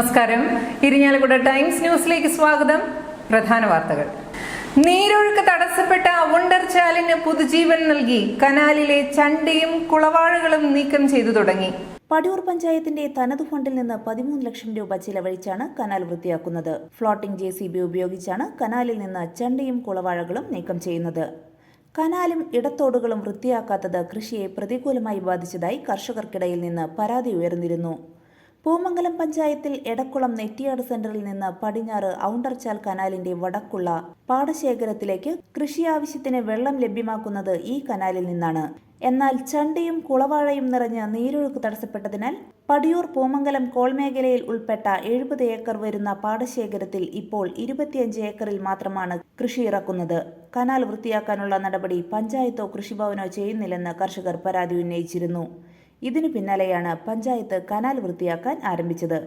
നമസ്കാരം. ഇരിഞ്ഞാലക്കുട ടൈംസ് ന്യൂസിലേക്ക് സ്വാഗതം. പ്രധാന വാർത്തകൾ. നീരൊഴുക്ക് തടസ്സപ്പെട്ട അവണ്ടർചാലിന് പുതുജീവൻ നൽകി കനാലിലെ ചണ്ടിയും കുളവാഴകളും നീക്കം ചെയ്തു തുടങ്ങി. പടിയൂർ പഞ്ചായത്തിന്റെ തനതു ഫണ്ടിൽ നിന്ന് പതിമൂന്ന് ലക്ഷം രൂപ ചിലവഴിച്ചാണ് കനാൽ വൃത്തിയാക്കുന്നത്. ഫ്ലോട്ടിംഗ് ജെ സി ബി ഉപയോഗിച്ചാണ് കനാലിൽ നിന്ന് ചണ്ടിയും കുളവാഴകളും നീക്കം ചെയ്യുന്നത്. കനാലും ഇടത്തോടുകളും വൃത്തിയാക്കാത്തത് കൃഷിയെ പ്രതികൂലമായി ബാധിച്ചതായി കർഷകർക്കിടയിൽ നിന്ന് പരാതി ഉയർന്നിരുന്നു. പൂമംഗലം പഞ്ചായത്തിൽ എടക്കുളം നെറ്റിയാട് സെന്ററിൽ നിന്ന് പടിഞ്ഞാറ് ഔണ്ടർച്ചാൽ കനാലിന്റെ വടക്കുള്ള പാടശേഖരത്തിലേക്ക് കൃഷി ആവശ്യത്തിന് വെള്ളം ലഭ്യമാക്കുന്നത് ഈ കനാലിൽ നിന്നാണ്. എന്നാൽ ചണ്ടിയും കുളവാഴയും നിറഞ്ഞ് നീരൊഴുക്ക് തടസ്സപ്പെട്ടതിനാൽ പടിയൂർ പൂമംഗലം കോൾമേഖലയിൽ ഉൾപ്പെട്ട എഴുപത് ഏക്കർ വരുന്ന പാടശേഖരത്തിൽ ഇപ്പോൾ ഇരുപത്തിയഞ്ച് ഏക്കറിൽ മാത്രമാണ് കൃഷി ഇറക്കുന്നത്. കനാൽ വൃത്തിയാക്കാനുള്ള നടപടി പഞ്ചായത്തോ കൃഷിഭവനോ ചെയ്യുന്നില്ലെന്ന് കർഷകർ പരാതി ഉന്നയിച്ചിരുന്നു. ഇതിനു പിന്നാലെയാണ് പഞ്ചായത്ത് കനാൽ വൃത്തിയാക്കാൻ ആരംഭിച്ചത്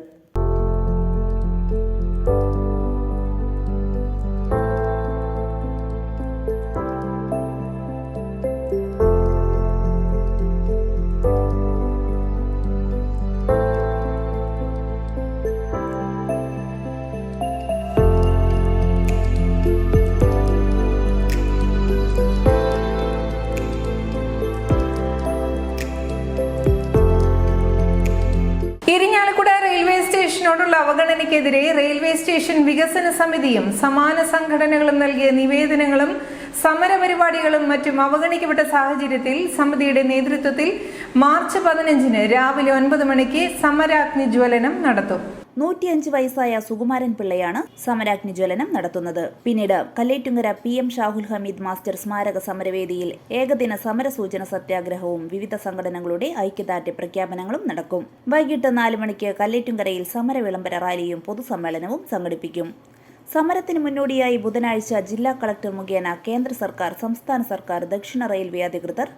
സ്റ്റേഷനോടുള്ള അവഗണനയ്ക്കെതിരെ റെയിൽവേ സ്റ്റേഷൻ വികസന സമിതിയും സമാന സംഘടനകളും നൽകിയ നിവേദനങ്ങളും സമരപരിപാടികളും മറ്റും അവഗണിക്കപ്പെട്ട സാഹചര്യത്തിൽ സമിതിയുടെ നേതൃത്വത്തിൽ മാർച്ച് പതിനഞ്ചിന് രാവിലെ ഒൻപത് മണിക്ക് സമരാഗ്നി ജ്വലനം നടത്തും. നൂറ്റിയഞ്ച് വയസ്സായ സുകുമാരൻ പിള്ളയാണ് സമരാഗ്നി ജ്വലനം നടത്തുന്നത്. പിന്നീട് Kallettumkara P M Shahul Hameed master സ്മാരക സമരവേദിയിൽ ഏകദിന സമരസൂചന സത്യാഗ്രഹവും വിവിധ സംഘടനകളുടെ ഐക്യദാർഢ്യ പ്രഖ്യാപനങ്ങളും നടക്കും. വൈകിട്ട് നാല് മണിക്ക് കല്ലേറ്റുങ്കരയിൽ സമര വിളംബര റാലിയും പൊതുസമ്മേളനവും സംഘടിപ്പിക്കും. സമരത്തിന് മുന്നോടിയായി ബുധനാഴ്ച ജില്ലാ കളക്ടർ മുഖേന കേന്ദ്ര സർക്കാർ സംസ്ഥാന സർക്കാർ ദക്ഷിണ റെയിൽവേ അധികൃതർ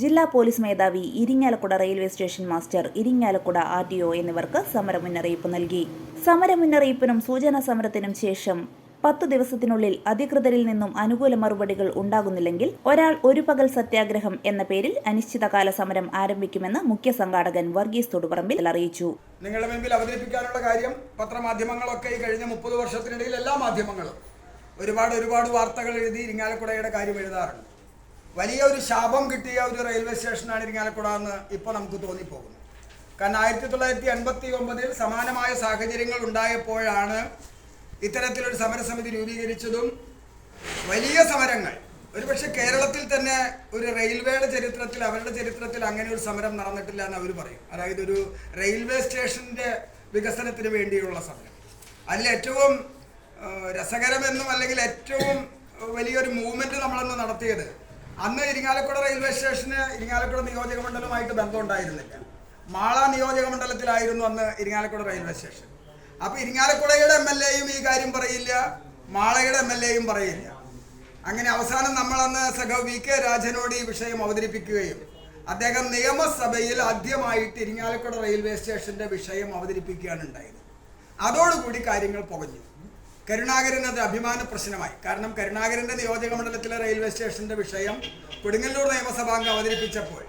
ജില്ലാ പോലീസ് മേധാവി Irinjalakuda railway station master Irinjalakuda R T O എന്നിവർക്ക് സമര മുന്നറിയിപ്പ് നൽകി. സമര മുന്നറിയിപ്പിനും സൂചനാ സമരത്തിനും ശേഷം പത്ത് ദിവസത്തിനുള്ളിൽ അധികൃതരിൽ നിന്നും അനുകൂല മറുപടികൾ ഉണ്ടാകുന്നില്ലെങ്കിൽ ഒരാൾ ഒരു പകൽ സത്യാഗ്രഹം എന്ന പേരിൽ അനിശ്ചിതകാല സമരം ആരംഭിക്കുമെന്ന് മുഖ്യ സംഘാടകൻ വർഗീസ് തൊടുപറമ്പിൽ അറിയിച്ചു. നിങ്ങളുടെ മുമ്പിൽ അവതരിപ്പിക്കാനുള്ള കാര്യം പത്രമാധ്യമങ്ങളൊക്കെ ഈ കഴിഞ്ഞ മുപ്പത് വർഷത്തിനിടയിൽ എല്ലാ മാധ്യമങ്ങളും ഒരുപാട് ഒരുപാട് വാർത്തകൾ എഴുതി ഇരിങ്ങാലക്കുടയുടെ കാര്യം എഴുതാറുണ്ട്. വലിയ ഒരു ശാപം കിട്ടിയ ഒരു റെയിൽവേ സ്റ്റേഷനാണ് ഇരിങ്ങാലക്കുട എന്ന് ഇപ്പോൾ നമുക്ക് തോന്നിപ്പോകുന്നു. കാരണം ആയിരത്തി തൊള്ളായിരത്തി എൺപത്തി ഒമ്പതിൽ സമാനമായ സാഹചര്യങ്ങൾ ഉണ്ടായപ്പോഴാണ് ഇത്തരത്തിലൊരു സമരസമിതി രൂപീകരിച്ചതും വലിയ സമരങ്ങൾ. ഒരുപക്ഷെ കേരളത്തിൽ തന്നെ ഒരു റെയിൽവേയുടെ ചരിത്രത്തിൽ അവരുടെ ചരിത്രത്തിൽ അങ്ങനെ ഒരു സമരം നടന്നിട്ടില്ല എന്ന് അവർ പറയും. അതായത് ഒരു റെയിൽവേ സ്റ്റേഷന്റെ വികസനത്തിന് വേണ്ടിയുള്ള സമരം. അതിൽ ഏറ്റവും രസകരമെന്നും അല്ലെങ്കിൽ ഏറ്റവും വലിയൊരു മൂവ്മെന്റ് നമ്മളന്ന് നടത്തിയത് അന്ന് ഇരിങ്ങാലക്കുട റെയിൽവേ സ്റ്റേഷന് ഇരിങ്ങാലക്കുട നിയോജക മണ്ഡലമായിട്ട് ബന്ധം ഉണ്ടായിരുന്നില്ല മാള നിയോജക മണ്ഡലത്തിലായിരുന്നു അന്ന് ഇരിങ്ങാലക്കുട റെയിൽവേ സ്റ്റേഷൻ. അപ്പൊ ഇരിങ്ങാലക്കുടയുടെ എം എൽ എയും ഈ കാര്യം പറയില്ല മാളയുടെ എം എൽ എയും പറയില്ല. അങ്ങനെ അവസാനം നമ്മളന്ന് സഖവ് വി കെ രാജനോട് ഈ വിഷയം അവതരിപ്പിക്കുകയും അദ്ദേഹം നിയമസഭയിൽ ആദ്യമായിട്ട് ഇരിങ്ങാലക്കുട റെയിൽവേ സ്റ്റേഷന്റെ വിഷയം അവതരിപ്പിക്കുകയാണ് ഉണ്ടായത്. അതോടുകൂടി കാര്യങ്ങൾ പുകഞ്ഞു. കരുണാകരൻ അത് അഭിമാന പ്രശ്നമായി. കാരണം കരുണാകരന്റെ നിയോജക മണ്ഡലത്തിലെ റെയിൽവേ സ്റ്റേഷന്റെ വിഷയം കൊടുങ്ങല്ലൂർ നിയമസഭാംഗം അവതരിപ്പിച്ചപ്പോൾ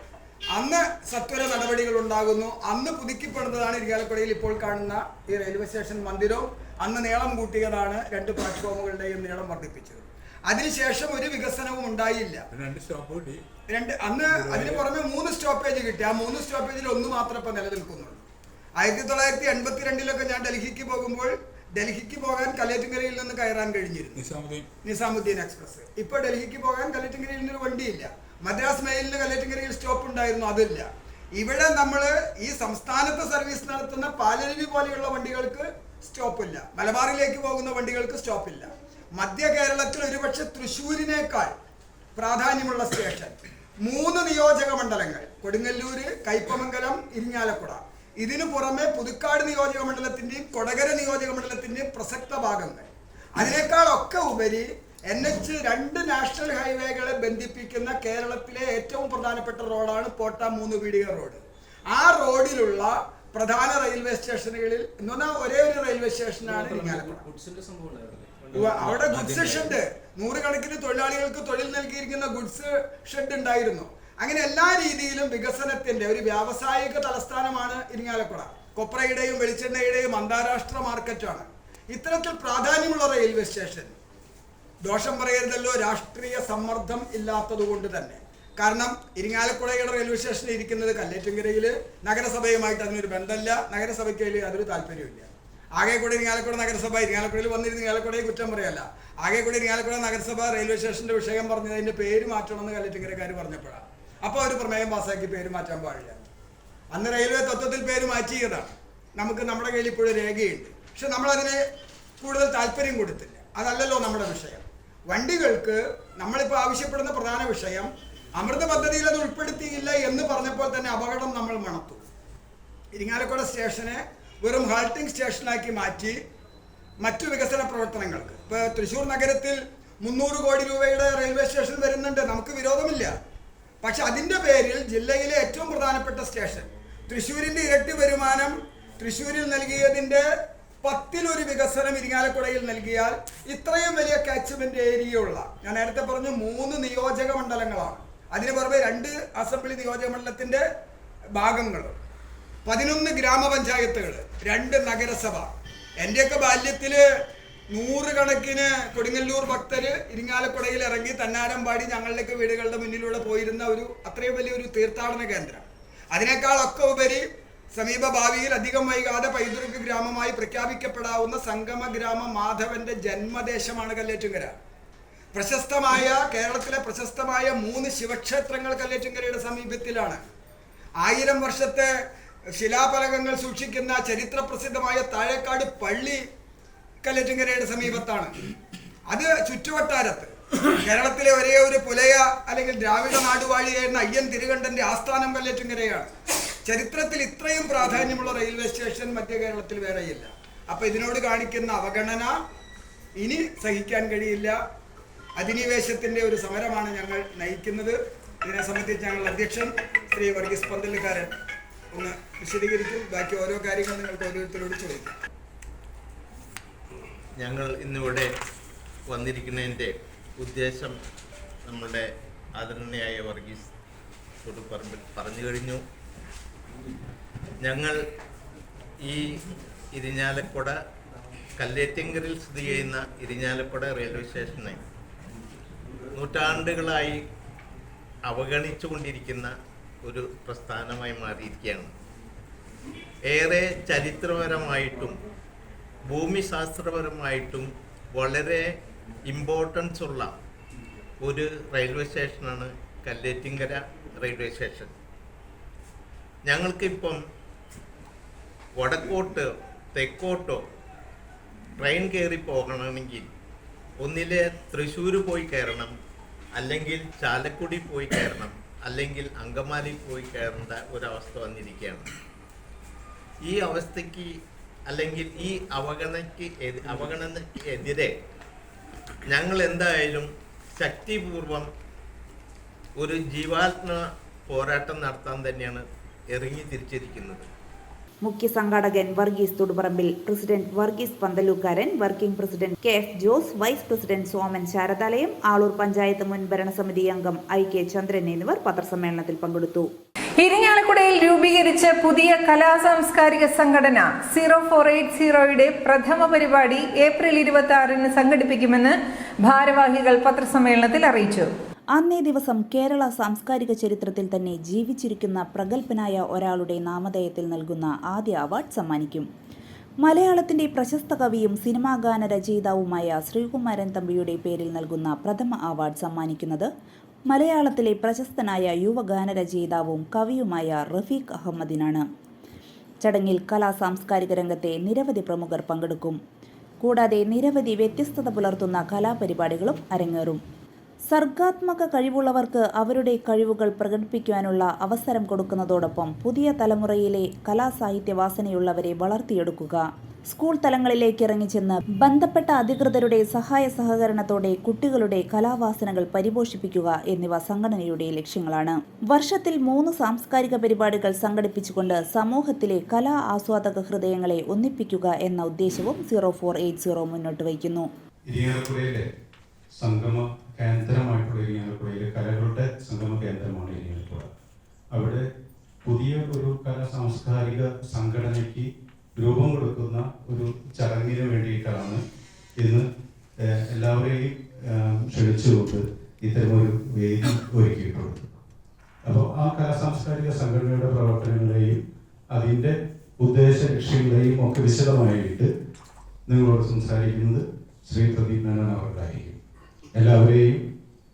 അന്ന് സത്വര നടപടികൾ ഉണ്ടാകുന്നു. അന്ന് പുതുക്കിപ്പെടുന്നതാണ് ഇരിയാലക്കുടയിൽ ഇപ്പോൾ കാണുന്ന ഈ റെയിൽവേ സ്റ്റേഷൻ മന്ദിരവും അന്ന് നീളം കൂട്ടിയതാണ് രണ്ട് പ്ലാറ്റ്ഫോമുകളുടെയും നീളം വർദ്ധിപ്പിച്ചത്. അതിനുശേഷം ഒരു വികസനവും ഉണ്ടായില്ല. രണ്ട് സ്റ്റോപ്പ് രണ്ട് അന്ന് അതിന് പുറമെ മൂന്ന് സ്റ്റോപ്പേജ് കിട്ടി. ആ മൂന്ന് സ്റ്റോപ്പേജിൽ ഒന്ന് മാത്രമേ ഇപ്പൊ നിലനിൽക്കുന്നുള്ളൂ. ആയിരത്തി തൊള്ളായിരത്തി എൺപത്തി രണ്ടിലൊക്കെ ഞാൻ ഡൽഹിക്ക് പോകുമ്പോൾ ഡൽഹിക്ക് പോകാൻ കലേറ്റുങ്കരയിൽ നിന്ന് കയറാൻ കഴിഞ്ഞിരുന്നു. നിസാമുദ്ദീൻ. എക്സ്പ്രസ്. ഇപ്പൊ ഡൽഹിക്ക് പോകാൻ കലേറ്റുങ്കരയിൽ നിന്ന് ഒരു വണ്ടിയില്ല. മദ്രാസ് മെയിലിന് കലേറ്റുങ്കരയിൽ സ്റ്റോപ്പ് ഉണ്ടായിരുന്നു അതില്ല. ഇവിടെ നമ്മൾ ഈ സംസ്ഥാനത്ത് സർവീസ് നടത്തുന്ന പാലരുവി പോലെയുള്ള വണ്ടികൾക്ക് സ്റ്റോപ്പില്ല മലബാറിലേക്ക് പോകുന്ന വണ്ടികൾക്ക് സ്റ്റോപ്പില്ല മധ്യ കേരളത്തിൽ ഒരുപക്ഷെ തൃശ്ശൂരിനേക്കാൾ പ്രാധാന്യമുള്ള സ്റ്റേഷൻ. മൂന്ന് നിയോജക മണ്ഡലങ്ങൾ. കൊടുങ്ങല്ലൂര് കയ്പമംഗലം ഇരിങ്ങാലക്കുട. ഇതിനു പുറമെ പുതുക്കാട് നിയോജക മണ്ഡലത്തിന്റെയും കൊടകര നിയോജക മണ്ഡലത്തിന്റെയും പ്രസക്ത ഭാഗങ്ങൾ. അതിനേക്കാളൊക്കെ ഉപരി എൻ എച്ച് രണ്ട് നാഷണൽ ഹൈവേകളെ ബന്ധിപ്പിക്കുന്ന കേരളത്തിലെ ഏറ്റവും പ്രധാനപ്പെട്ട റോഡാണ് പോട്ട മൂന്ന് പീടിക റോഡ്. ആ റോഡിലുള്ള പ്രധാന റെയിൽവേ സ്റ്റേഷനുകളിൽ എന്ന് പറഞ്ഞാൽ ഒരേ ഒരു റെയിൽവേ സ്റ്റേഷനാണ് അവിടെ ഗുഡ്സ് ഷെഡ് നൂറുകണക്കിന് തൊഴിലാളികൾക്ക് തൊഴിൽ നൽകിയിരിക്കുന്ന ഗുഡ്സ് ഷെഡ് ഉണ്ടായിരുന്നു. അങ്ങനെ എല്ലാ രീതിയിലും വികസനത്തിന്റെ ഒരു വ്യാവസായിക തലസ്ഥാനമാണ് ഇരിങ്ങാലക്കുട. കൊപ്രയുടെയും വെളിച്ചെണ്ണയുടെയും അന്താരാഷ്ട്ര മാർക്കറ്റാണ്. ഇത്തരത്തിൽ പ്രാധാന്യമുള്ള റെയിൽവേ സ്റ്റേഷൻ ദോഷം പറയരുതല്ലോ രാഷ്ട്രീയ സമ്മർദ്ദം ഇല്ലാത്തത് കൊണ്ട് തന്നെ. കാരണം ഇരിങ്ങാലക്കുടയുടെ റെയിൽവേ സ്റ്റേഷനിൽ ഇരിക്കുന്നത് കല്ലേറ്റുങ്കരയിൽ നഗരസഭയുമായിട്ട് അതിനൊരു ബന്ധമില്ല നഗരസഭയ്ക്ക് അതൊരു താല്പര്യമില്ല ആകെ കൂടെ ഇരിങ്ങാലക്കുട നഗരസഭ ഇരിങ്ങാലക്കുടയിൽ വന്നിരുന്ന ഇരിങ്ങാലക്കുടയെ കുറ്റം പറയല്ല. ആകെ കൂടെ ഇരിങ്ങാലക്കുട നഗരസഭ റെയിൽവേ സ്റ്റേഷന്റെ വിഷയം പറഞ്ഞത് അതിന്റെ പേര് മാറ്റണമെന്ന് കല്ലേറ്റുങ്കരക്കാർ പറഞ്ഞപ്പോഴാണ്. അപ്പോൾ അവർ പ്രമേയം പാസ്സാക്കി പേര് മാറ്റാൻ പാടില്ല. അന്ന് റെയിൽവേ തത്വത്തിൽ പേര് മാറ്റിയതാണ്. നമുക്ക് നമ്മുടെ കയ്യിൽ ഇപ്പോഴും രേഖയുണ്ട്. പക്ഷെ നമ്മളതിന് കൂടുതൽ താല്പര്യം കൊടുത്തില്ല. അതല്ലല്ലോ നമ്മുടെ വിഷയം. വണ്ടികൾക്ക് നമ്മളിപ്പോൾ ആവശ്യപ്പെടുന്ന പ്രധാന വിഷയം അമൃത പദ്ധതിയിൽ അത് ഉൾപ്പെടുത്തിയില്ല എന്ന് പറഞ്ഞപ്പോൾ തന്നെ അപകടം നമ്മൾ മണത്തു. ഇരിങ്ങാലക്കുട സ്റ്റേഷനെ വെറും ഹാൾട്ടിംഗ് സ്റ്റേഷനാക്കി മാറ്റി മറ്റു വികസന പ്രവർത്തനങ്ങൾക്ക്. ഇപ്പോൾ തൃശ്ശൂർ നഗരത്തിൽ മുന്നൂറ് കോടി രൂപയുടെ റെയിൽവേ സ്റ്റേഷൻ വരുന്നുണ്ട്. നമുക്ക് വിരോധമില്ല. പക്ഷെ അതിന്റെ പേരിൽ ജില്ലയിലെ ഏറ്റവും പ്രധാനപ്പെട്ട സ്റ്റേഷൻ തൃശ്ശൂരിന്റെ ഇരട്ടി വരുമാനം തൃശ്ശൂരിൽ നൽകിയതിന്റെ പത്തിലൊരു വികസനം ഇരിങ്ങാലക്കുടയിൽ നൽകിയാൽ ഇത്രയും വലിയ കാച്ച്മെന്റ് ഏരിയ ഉള്ള ഞാൻ നേരത്തെ പറഞ്ഞു മൂന്ന് നിയോജക മണ്ഡലങ്ങളാണ്. അതിന് പുറമെ രണ്ട് അസംബ്ലി നിയോജക മണ്ഡലത്തിന്റെ ഭാഗങ്ങൾ പതിനൊന്ന് ഗ്രാമപഞ്ചായത്തുകൾ രണ്ട് നഗരസഭ. എന്റെയൊക്കെ ബാല്യത്തിൽ നൂറുകണക്കിന് കൊടുങ്ങല്ലൂർ ഭക്തര് ഇരിങ്ങാലക്കുടയിൽ ഇറങ്ങി തന്നാരമ്പാടി ഞങ്ങളുടെയൊക്കെ വീടുകളുടെ മുന്നിലൂടെ പോയിരുന്ന ഒരു അത്രയും വലിയൊരു തീർത്ഥാടന കേന്ദ്രം. അതിനേക്കാളൊക്കെ ഉപരി സമീപ ഭാവിയിൽ അധികം വൈകാതെ പൈതൃക ഗ്രാമമായി പ്രഖ്യാപിക്കപ്പെടാവുന്ന സംഗമ ഗ്രാമ മാധവന്റെ ജന്മദേശമാണ് കല്ലേറ്റുങ്കര. പ്രശസ്തമായ കേരളത്തിലെ പ്രശസ്തമായ മൂന്ന് ശിവക്ഷേത്രങ്ങൾ കല്ലേറ്റുങ്കരയുടെ സമീപത്തിലാണ്. ആയിരം വർഷത്തെ ശിലാഫലകങ്ങൾ സൂക്ഷിക്കുന്ന ചരിത്ര പ്രസിദ്ധമായ താഴേക്കാട് പള്ളി കല്ലേറ്റുങ്കരയുടെ സമീപത്താണ്. അത് ചുറ്റുവട്ടാരത്ത്. കേരളത്തിലെ ഒരേ ഒരു പുലയ അല്ലെങ്കിൽ ദ്രാവിഡ നാടുവാഴിയായിരുന്ന അയ്യൻ തിരുകണ്ഠന്റെ ആസ്ഥാനം കല്ലറ്റിങ്കരയാണ്. ചരിത്രത്തിൽ ഇത്രയും പ്രാധാന്യമുള്ള റെയിൽവേ സ്റ്റേഷൻ മധ്യ കേരളത്തിൽ വേറെയില്ല. അപ്പൊ ഇതിനോട് കാണിക്കുന്ന അവഗണന ഇനി സഹിക്കാൻ കഴിയില്ല. അധിനിവേശത്തിന്റെ ഒരു സമരമാണ് ഞങ്ങൾ നയിക്കുന്നത്. ഇതിനെ സംബന്ധിച്ച് ഞങ്ങൾ അധ്യക്ഷൻ ശ്രീ വർഗീസ് പന്തലുകാരൻ ഒന്ന് വിശദീകരിക്കും. ബാക്കി ഓരോ കാര്യങ്ങൾ നിങ്ങൾക്ക് ഓരോരുത്തരോട് ചോദിക്കാം. ഞങ്ങൾ ഇന്നിവിടെ വന്നിരിക്കുന്നതിന്റെ ഉദ്ദേശം നമ്മളുടെ ആദരണീയായ വർഗീസ് തൊടുപ്പറമ്പിൽ പറഞ്ഞു കഴിഞ്ഞു. ഞങ്ങൾ ഈ ഇരിഞ്ഞാലക്കുട കല്ലേറ്റിങ്കറിൽ സ്ഥിതി ചെയ്യുന്ന ഇരിഞ്ഞാലക്കുട റെയിൽവേ സ്റ്റേഷനെ നൂറ്റാണ്ടുകളായി അവഗണിച്ചുകൊണ്ടിരിക്കുന്ന ഒരു പ്രസ്ഥാനമായി മാറിയിരിക്കുകയാണ്. ഏറെ ചരിത്രപരമായിട്ടും ഭൂമിശാസ്ത്രപരമായിട്ടും വളരെ ഇമ്പോർട്ടൻസ് ഉള്ള ഒരു റെയിൽവേ സ്റ്റേഷനാണ് കല്ലേറ്റിങ്കര റെയിൽവേ സ്റ്റേഷൻ ഞങ്ങൾക്കിപ്പം വടക്കോട്ട് തെക്കോട്ടോ ട്രെയിൻ കയറി പോകണമെങ്കിൽ ഒന്നിലെ തൃശ്ശൂർ പോയി കയറണം അല്ലെങ്കിൽ ചാലക്കുടി പോയി കയറണം അല്ലെങ്കിൽ അങ്കമാലി പോയി കയറേണ്ട ഒരവസ്ഥ വന്നിരിക്കുകയാണ്. ഈ അവസ്ഥയ്ക്ക് അല്ലെങ്കിൽ ഈ അവഗണനയ്ക്ക് എതി- അവഗണനയ്ക്ക് എതിരെ ഞങ്ങൾ എന്തായാലും ശക്തിപൂർവം ഒരു ജീവാത്മ പോരാട്ടം നടത്താൻ തന്നെയാണ് ഇറങ്ങി തിരിച്ചിരിക്കുന്നത്. മുഖ്യ സംഘാടകൻ Varghese Thuduparambil president Varghese Panthalookkaran working president K F Jose vice president Soman Saradalayam Aloor panchayat മുൻ ഭരണസമിതി അംഗം ഐ കെ ചന്ദ്രൻ എന്നിവർ പത്രസമ്മേളനത്തിൽ പങ്കെടുത്തു. ഇരിങ്ങാലക്കുടയിൽ രൂപീകരിച്ച പുതിയ കലാ സാംസ്കാരിക സംഘടന സീറോ ഫോർ എയ്റ്റ് സീറോയുടെ പ്രഥമ പരിപാടി ഏപ്രിൽ ഇരുപത്തി ആറിന് സംഘടിപ്പിക്കുമെന്ന് ഭാരവാഹികൾ പത്രസമ്മേളനത്തിൽ അറിയിച്ചു. അന്നേ ദിവസം കേരള സാംസ്കാരിക ചരിത്രത്തിൽ തന്നെ ജീവിച്ചിരിക്കുന്ന പ്രഗത്ഭനായ ഒരാളുടെ നാമധേയത്തിൽ നൽകുന്ന ആദ്യ അവാർഡ് സമ്മാനിക്കും. മലയാളത്തിന്റെ പ്രശസ്ത കവിയും സിനിമാ ഗാന രചയിതാവുമായ ശ്രീകുമാരൻ തമ്പിയുടെ പേരിൽ നൽകുന്ന പ്രഥമ അവാർഡ് സമ്മാനിക്കുന്നത് മലയാളത്തിലെ പ്രശസ്തനായ യുവഗാനരചയിതാവും കവിയുമായ റഫീഖ് അഹമ്മദിനാണ്. ചടങ്ങിൽ കലാ സാംസ്കാരിക രംഗത്തെ നിരവധി പ്രമുഖർ പങ്കെടുക്കും. കൂടാതെ നിരവധി വ്യത്യസ്തത പുലർത്തുന്ന കലാപരിപാടികളും അരങ്ങേറും. സർഗാത്മക കഴിവുള്ളവർക്ക് അവരുടെ കഴിവുകൾ പ്രകടിപ്പിക്കുവാനുള്ള അവസരം കൊടുക്കുന്നതോടൊപ്പം പുതിയ തലമുറയിലെ കലാസാഹിത്യ വാസനയുള്ളവരെ വളർത്തിയെടുക്കുക. സ്കൂൾ തലങ്ങളിലേക്ക് ഇറങ്ങിച്ചെന്ന് ബന്ധപ്പെട്ട അധികൃതരുടെ സഹായ സഹകരണത്തോടെ കുട്ടികളുടെ കലാവാസനകൾ പരിപോഷിപ്പിക്കുക എന്നിവ സംഘടനയുടെ ലക്ഷ്യങ്ങളാണ്. വർഷത്തിൽ മൂന്ന് സാംസ്കാരിക പരിപാടികൾ സംഘടിപ്പിച്ചുകൊണ്ട് സമൂഹത്തിലെ കലാ ആസ്വാദക ഹൃദയങ്ങളെ ഒന്നിപ്പിക്കുക എന്ന ഉദ്ദേശവും സീറോ ഫോർ എയ്റ്റ് സീറോ മുന്നോട്ട് വയ്ക്കുന്നു. കേന്ദ്രമായിട്ടുള്ള ഇരിങ്ങാലക്കുടയിൽ കലകളുടെ സംഗമ കേന്ദ്രമാണ് ഇരിങ്ങാലക്കുട അവിടെ പുതിയ ഒരു കല സാംസ്കാരിക സംഘടനയ്ക്ക് രൂപം കൊടുക്കുന്ന ഒരു ചടങ്ങിന് വേണ്ടിയിട്ടാണ് ഇന്ന് എല്ലാവരെയും ക്ഷണിച്ചുകൊണ്ട് ഇത്തരമൊരു വേദി ഒരുക്കിയിട്ടുള്ളത്. അപ്പോൾ ആ കല സാംസ്കാരിക സംഘടനയുടെ പ്രവർത്തനങ്ങളെയും അതിന്റെ ഉദ്ദേശ ലക്ഷ്യങ്ങളെയും ഒക്കെ വിശദമായിട്ട് നിങ്ങളോട് സംസാരിക്കുന്നത് ശ്രീ പ്രദീപ് മേനോൻ അവർക്കായിരിക്കും എല്ലാവരെയും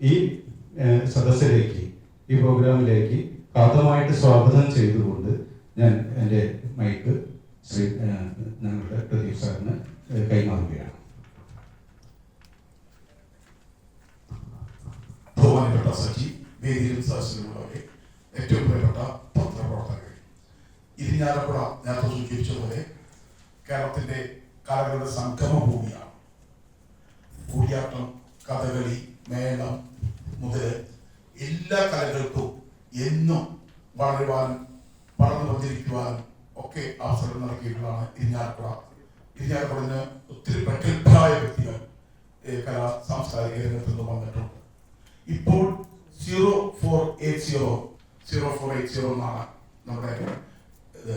ഈ സദസ്സിലേക്ക് ഈ പ്രോഗ്രാമിലേക്ക് കാതമായിട്ട് സ്വാഗതം ചെയ്തുകൊണ്ട് ഞാൻ എന്റെ മൈക്ക് ശ്രീ ഞങ്ങളുടെ പ്രദീപ് സാറിന് കൈമാറുകയാണ്. ബഹുമാനപ്പെട്ട സഖി വേദിയിലും സദസ്സിലുമുള്ളവരെ ഏറ്റവും പ്രിയപ്പെട്ട പത്രപ്രവർത്തകരെ. ഇരിഞ്ഞാലക്കുട നേരത്തെ സൂചിപ്പിച്ചതുപോലെ കേരളത്തിന്റെ കലകളുടെ സംഗമ ഭൂമിയാണ് കൂടിയാട്ടം കഥകളി മേളം മുതൽ എല്ലാ കലകൾക്കും എന്നും വളരുവാനും വളർന്നു വന്നിരിക്കുവാനും ഒക്കെ അവസരം നൽകിയിട്ടുള്ളതാണ് ഇരിഞ്ഞാർക്കുള ഇരിഞ്ഞാർക്കുളന് ഒത്തിരി പ്രഗത്ഭരായ വ്യക്തികൾ കലാ സാംസ്കാരിക രംഗത്ത് നിന്ന് വന്നിട്ടുണ്ട്. ഇപ്പോൾ zero four eight zero zero four eight zero എന്നാണ് നമ്മുടെ ഇത്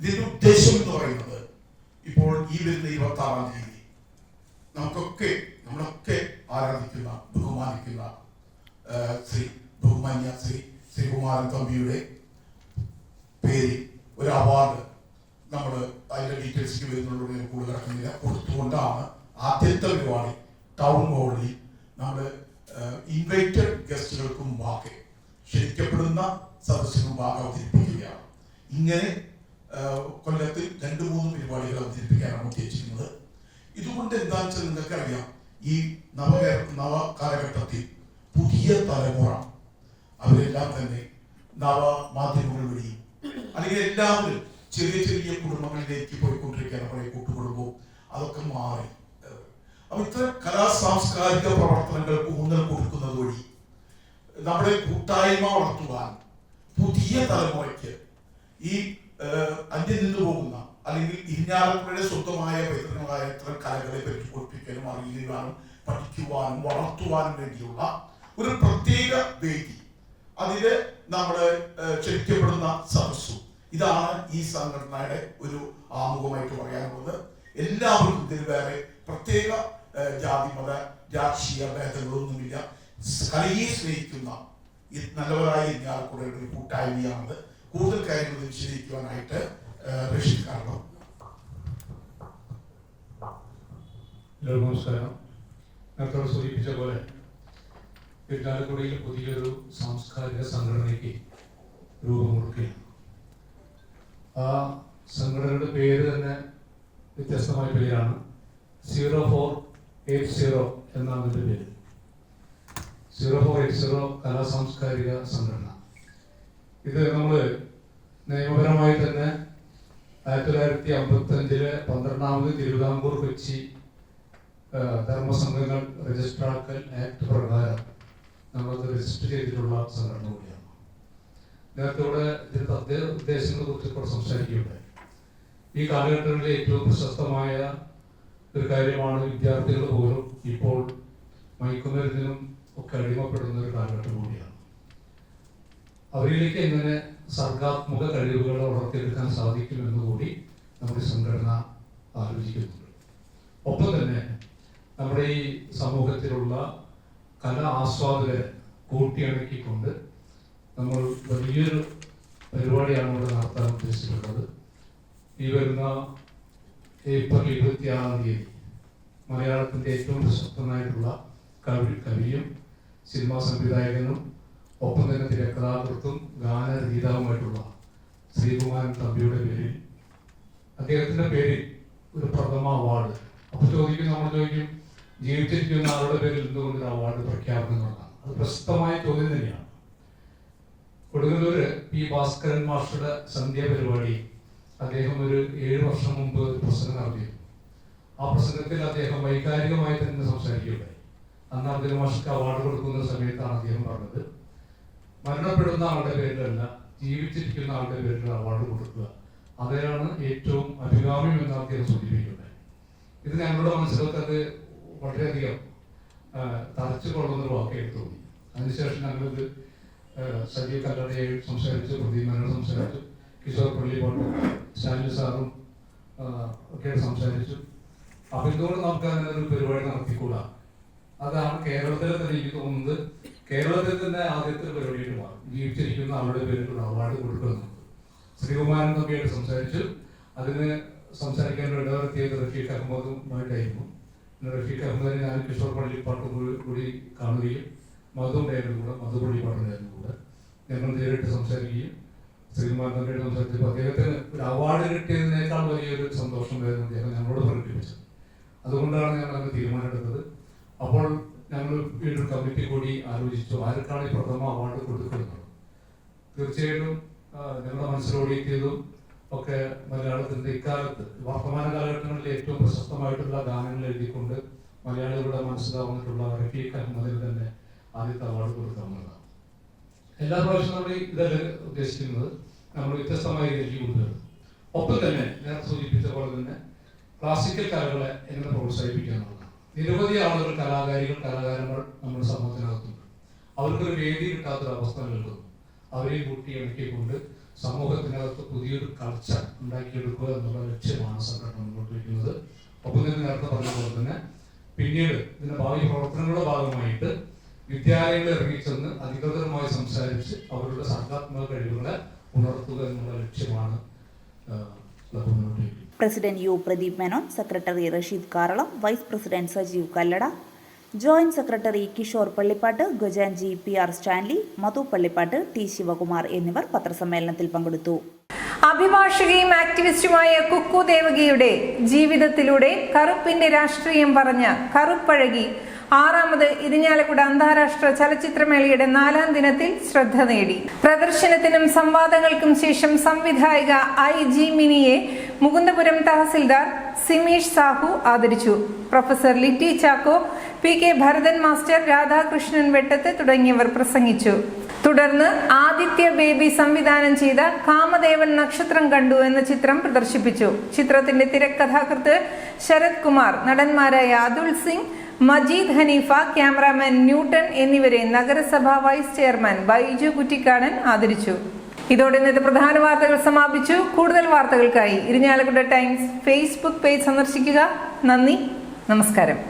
ഇതിന്റെ ഉദ്ദേശം എന്ന് പറയുന്നത് ഇപ്പോൾ ഈ വരുന്ന ഇരുപത്തി ആറാം തീയതി നമുക്കൊക്കെ നമ്മളൊക്കെ ആരാധിക്കുന്ന ബഹുമാനിക്കുന്ന ആ, ശ്രീ ബഹുമാന്യ ശ്രീ ശ്രീകുമാരൻ തമ്പിയുടെ പേരിൽ ഒരു അവാർഡ് നമ്മൾ അതിന്റെ ഡീറ്റെയിൽസ് വരുന്നുള്ളൂ കൂടുതൽ കിടക്കുന്നില്ല കൊടുത്തുകൊണ്ടാണ് ആദ്യത്തെ പരിപാടി ടൗൺ ഹോളിൽ നമ്മൾ ഇൻവൈറ്റഡ് ഗസ്റ്റുകൾക്ക് മുമ്പാകെ ക്ഷണിക്കപ്പെടുന്ന സദസ്സിന് മുമ്പാകെ അവതരിപ്പിക്കുകയാണ്. ഇങ്ങനെ കൊല്ലത്തിൽ രണ്ട് മൂന്ന് പരിപാടികൾ അവതരിപ്പിക്കാനാണ് ഉദ്ദേശിക്കുന്നത്. ഇതുകൊണ്ട് എന്താണെന്ന് വെച്ചാൽ നിങ്ങൾക്കറിയാം ഈ നവ നവ കാലഘട്ടത്തിൽ പുതിയ തലമുറ അവരെല്ലാം തന്നെ നവ മാധ്യമങ്ങൾ വഴിയും അല്ലെങ്കിൽ എല്ലാവരും ചെറിയ ചെറിയ കുടുംബങ്ങളിലേക്ക് പോയിക്കൊണ്ടിരിക്കുകയാണ് പഴയ കൂട്ടുകുടുംബവും. അതൊക്കെ മാറി. അപ്പൊ ഇത്തരം കലാ സാംസ്കാരിക പ്രവർത്തനങ്ങൾക്ക് ഊന്നൽ കൊടുക്കുന്നത് വഴി നമ്മുടെ കൂട്ടായ്മ വളർത്തുവാൻ പുതിയ തലമുറയ്ക്ക് ഈ അന്യം നിന്നു പോകുന്ന അല്ലെങ്കിൽ ഇരിഞ്ഞാലക്കുഴയുടെ സ്വന്തമായ പൈതൃകങ്ങളായ ഇത്തരം കലകളെ പറ്റി പഠിപ്പിക്കാനും അറിയുവാനും പഠിക്കുവാനും വളർത്തുവാനും വേണ്ടിയുള്ള ഒരു പ്രത്യേക വേദി. അതിൽ നമ്മൾ ക്ഷണിക്കപ്പെടുന്ന സദസ്സും ഇതാണ് ഈ സംഘടനയുടെ ഒരു ആമുഖമായിട്ട് പറയാനുള്ളത്. എല്ലാവർക്കും ഇതിൽ വേറെ പ്രത്യേക ജാതി മത രാഷ്ട്രീയ ഭേദങ്ങളൊന്നുമില്ല. കലയെ സ്നേഹിക്കുന്ന നല്ലവരായ ഇരിഞ്ഞാലക്കുടയുടെ ഒരു കൂട്ടായ്മയാണത്. കൂടുതൽ കാര്യങ്ങൾ വിശദീകരിക്കുവാനായിട്ട് റഷീദ് നമസ്കാരം. നേരത്തെ സൂചിപ്പിച്ച പോലെ ഇട്ടാലക്കുടിയിൽ പുതിയൊരു സാംസ്കാരിക സംഘടനയ്ക്ക് രൂപം കൊടുക്കുകയാണ്. ആ സംഘടനയുടെ പേര് തന്നെ വ്യത്യസ്തമായ പേരാണ്. സീറോ ഫോർ എയ്റ്റ് സീറോ എന്നാണ് ഇതിന്റെ പേര്. സീറോ ഫോർ എയ്റ്റ് സീറോ കലാ സാംസ്കാരിക സംഘടന. ഇത് നമ്മൾ നിയമപരമായി തന്നെ ആയിരത്തി തൊള്ളായിരത്തി അമ്പത്തി അഞ്ചിലെ പന്ത്രണ്ടാമത് തിരുവിതാംകൂർ കൊച്ചി ധർമ്മസംഘങ്ങൾ രജിസ്ട്രാക്കൽ ആക്ട് പ്രകാരം നമ്മളത് രജിസ്റ്റർ ചെയ്തിട്ടുള്ള സംഘടന കൂടിയാണ്. നേരത്തെ ഇവിടെ ഇതിന്റെ ഉദ്ദേശങ്ങളെ കുറിച്ച് ഇപ്പോൾ സംസാരിക്കുകയുണ്ടായി ഈ കാലഘട്ടങ്ങളിലെ ഏറ്റവും പ്രശസ്തമായ ഒരു കാര്യമാണ് വിദ്യാർത്ഥികൾ പോലും ഇപ്പോൾ മയക്കുമരുന്നിനും ഒക്കെ അടിമപ്പെടുന്ന ഒരു കാലഘട്ടം കൂടിയാണ്. അവരിലേക്ക് എങ്ങനെ സർഗാത്മക കഴിവുകളെ വളർത്തിയെടുക്കാൻ സാധിക്കുമെന്ന് കൂടി നമ്മുടെ സംഘടന ആലോചിക്കുന്നുണ്ട്. ഒപ്പം തന്നെ നമ്മുടെ ഈ സമൂഹത്തിലുള്ള കല ആസ്വാദകരെ കൂട്ടിയിണക്കിക്കൊണ്ട് നമ്മൾ വലിയൊരു പരിപാടിയാണ് ഇവിടെ നടത്താൻ ഉദ്ദേശിച്ചിട്ടുള്ളത് ഈ വരുന്ന ഏപ്രിൽ ഇരുപത്തിയാറാം തീയതി മലയാളത്തിന്റെ ഏറ്റവും പ്രശസ്തനായിട്ടുള്ള കവി കവിയും സിനിമാ സംവിധായകനും ഒപ്പം തന്നെ തിരക്കഥാകൃത്തും ഗാനരചയിതാവുമായിട്ടുള്ള ശ്രീകുമാരൻ തമ്പിയുടെ പേരിൽ അദ്ദേഹത്തിന്റെ പേരിൽ ഒരു പ്രഥമ അവാർഡ്. അപ്പോൾ ചോദിക്കും നമ്മൾ ചോദിക്കും ജീവിച്ചിരിക്കുന്ന ആളുടെ പേരിൽ എന്തുകൊണ്ട് അവാർഡ് പ്രഖ്യാപനം നടത്താം? അത് പ്രശസ്തമായ ചോദ്യം തന്നെയാണ്. കൊടുങ്ങല്ലൂര് പി ഭാസ്കരൻ മാസ്റ്ററുടെ സന്ധ്യ പരിപാടി അദ്ദേഹം ഒരു ഏഴ് വർഷം മുമ്പ് ഒരു പ്രസംഗം നടത്തിയിരുന്നു. ആ പ്രസംഗത്തിൽ അദ്ദേഹം വൈകാരികമായി തന്നെ സംസാരിക്കുകയുണ്ടായി. അന്ന് അബ്ദുൽ മാഷ്ക്ക് അവാർഡ് കൊടുക്കുന്ന സമയത്താണ് അദ്ദേഹം പറഞ്ഞത്. മരണപ്പെടുന്ന ആളുടെ പേരിലല്ല ജീവിച്ചിരിക്കുന്ന ആളുടെ പേരിൽ അവാർഡ് കൊടുക്കുക. അതിനാണ് ഏറ്റവും അഭികാമ്യം എന്ന് അദ്ദേഹം സൂചിപ്പിക്കുന്നത് ഇത് ഞങ്ങളുടെ മനസ്സിലൊക്കെ അത് വളരെയധികം തറച്ചു കൊള്ളുന്ന ഒരു വാക്കായിട്ട് തോന്നി. അതിനുശേഷം ഞങ്ങളിത് സജീവ് കല്ലടയായി സംസാരിച്ചു പ്രദീപനോട് സംസാരിച്ചു കിഷോർ പള്ളിപ്പോട്ട് സ്റ്റാലിൻ സാറും ഒക്കെ സംസാരിച്ചു. അപ്പൊ എന്തുകൊണ്ട് നമുക്ക് അങ്ങനെ ഒരു പരിപാടി നടത്തിക്കൂടാ. അതാണ് കേരളത്തിലെ തന്നെ എനിക്ക് തോന്നുന്നത്. കേരളത്തിൽ തന്നെ ആദ്യത്തെ പരിപാടിയിട്ട് മാറും. ജീവിച്ചിരിക്കുന്ന അവരുടെ പേരിലുള്ള അവാർഡ് കൊടുക്കുന്നു. ശ്രീകുമാരൻ തമ്മിയായിട്ട് സംസാരിച്ചു. അതിന് സംസാരിക്കാൻ ഇടവരുത്തിയത് റഫീഖ് അഹമ്മദുമായിട്ടായിരുന്നു. റഫീഖ് അഹമ്മദിനെ ഞാൻ കിഷോർ പള്ളിപ്പാട്ടും കൂടി കാണുകയും മധുണ്ടായിരുന്നു കൂടെ മധു പള്ളിപ്പാട്ടുണ്ടായിരുന്നു കൂടെ. ഞങ്ങൾ നേരിട്ട് സംസാരിക്കുകയും ശ്രീകുമാർ തമ്മിലായിട്ട് സംസാരിച്ചപ്പോൾ അദ്ദേഹത്തിന് ഒരു അവാർഡ് കിട്ടിയതിനേക്കാൾ വലിയൊരു സന്തോഷം വരുന്ന അദ്ദേഹം ഞങ്ങളോട് പ്രകടിപ്പിച്ചത്. അതുകൊണ്ടാണ് ഞങ്ങൾ അങ്ങ് തീരുമാനമെടുത്തത്. അപ്പോൾ ഞങ്ങൾ വീണ്ടും കമ്മിറ്റി കൂടി ആലോചിച്ചു ആർക്കാണ് ഈ പ്രഥമ അവാർഡ് കൊടുക്കുന്നത് തീർച്ചയായിട്ടും ഞങ്ങളുടെ മനസ്സിലോടിയെത്തിയതും ഒക്കെ മലയാളത്തിന്റെ ഇക്കാലത്ത് വർത്തമാന കാലഘട്ടങ്ങളിൽ ഏറ്റവും പ്രശസ്തമായിട്ടുള്ള ഗാനങ്ങൾ എഴുതിക്കൊണ്ട് മലയാളികളുടെ മനസ്സിലാവുന്നിട്ടുള്ള റഫീഖ് അഹമ്മദിൽ തന്നെ ആദ്യത്തെ അവാർഡ് കൊടുക്കാവുന്നതാണ് എല്ലാ പ്രാവശ്യവും നമ്മൾ ഇതല്ല ഉദ്ദേശിക്കുന്നത് നമ്മൾ വ്യത്യസ്തമായ രീതിയിൽ കൊണ്ടുവരും ഒപ്പം തന്നെ ഞാൻ സൂചിപ്പിച്ച പോലെ തന്നെ ക്ലാസിക്കൽ കലകളെ എങ്ങനെ പ്രോത്സാഹിപ്പിക്കാനുള്ള നിരവധി ആളുകൾ കലാകാരികൾ കലാകാരന്മാർ നമ്മുടെ സമൂഹത്തിനകത്തുണ്ട്. അവർക്കൊരു വേദി കിട്ടാത്തൊരു അവസ്ഥ നൽകുന്നു അവരെയും കൂട്ടി ഇണക്കിക്കൊണ്ട് സമൂഹത്തിനകത്ത് പുതിയൊരു കൾച്ചർ ഉണ്ടാക്കിയെടുക്കുക എന്നുള്ള ലക്ഷ്യമാണ് സംഘടന മുന്നോട്ട് ഒപ്പം തന്നെ നേരത്തെ പറഞ്ഞ പോലെ തന്നെ പിന്നീട് ഇതിന്റെ ഭാവി പ്രവർത്തനങ്ങളുടെ ഭാഗമായിട്ട് വിദ്യാലയങ്ങളിൽ ഇറങ്ങിച്ചെന്ന് അധികൃതരുമായി സംസാരിച്ച് അവരുടെ സർഗാത്മക കഴിവുകളെ ഉണർത്തുക എന്നുള്ള ലക്ഷ്യമാണ് president U Pradeep Menon secretary Rasheed Karalam vice president Sajeev Kallada joint secretary Kishore Pallippad Gajanji P R Stanley Madhu Pallippad T Sivakumar എന്നിവർ പത്രസമ്മേളനത്തിൽ പങ്കെടുത്തു. അഭിഭാഷകയും ആക്ടിവിസ്റ്റുമായ കുക്കു ദേവകിയുടെ ജീവിതത്തിലൂടെ കറുപ്പിന്റെ രാഷ്ട്രീയം പറഞ്ഞ കറുപ്പഴകി ആറാമത് ഇരിഞ്ഞാലക്കുട അന്താരാഷ്ട്ര ചലച്ചിത്രമേളയുടെ നാലാം ദിനത്തിൽ ശ്രദ്ധ നേടി. പ്രദർശനത്തിനും സംവാദങ്ങൾക്കും ശേഷം സംവിധായിക ഐ ജി മിനിയെ മുകുന്ദപുരം തഹസിൽദാർ സിമീഷ് സാഹു ആദരിച്ചു. Professor Litty Chacko P K Bharathan master Radhakrishnan Vettath തുടങ്ങിയവർ പ്രസംഗിച്ചു. തുടർന്ന് ആദിത്യ ബേബി സംവിധാനം ചെയ്ത കാമദേവൻ നക്ഷത്രം കണ്ടു എന്ന ചിത്രം പ്രദർശിപ്പിച്ചു. ചിത്രത്തിന്റെ തിരക്കഥാകൃത്ത് ശരത് കുമാർ നടന്മാരായ അതുൽ സിംഗ് മജീദ് ഹനീഫ ക്യാമറാമാൻ ന്യൂട്ടൺ എന്നിവരെ നഗരസഭാ വൈസ് ചെയർമാൻ ബൈജു കുറ്റിക്കാടൻ ആദരിച്ചു. ഇതോടെ ഇന്നത്തെ പ്രധാന വാർത്തകൾ സമാപിച്ചു. കൂടുതൽ വാർത്തകൾക്കായി ഇരിഞ്ഞാലക്കുട ടൈംസ് ഫേസ്ബുക്ക് പേജ് സന്ദർശിക്കുക. നന്ദി. നമസ്കാരം.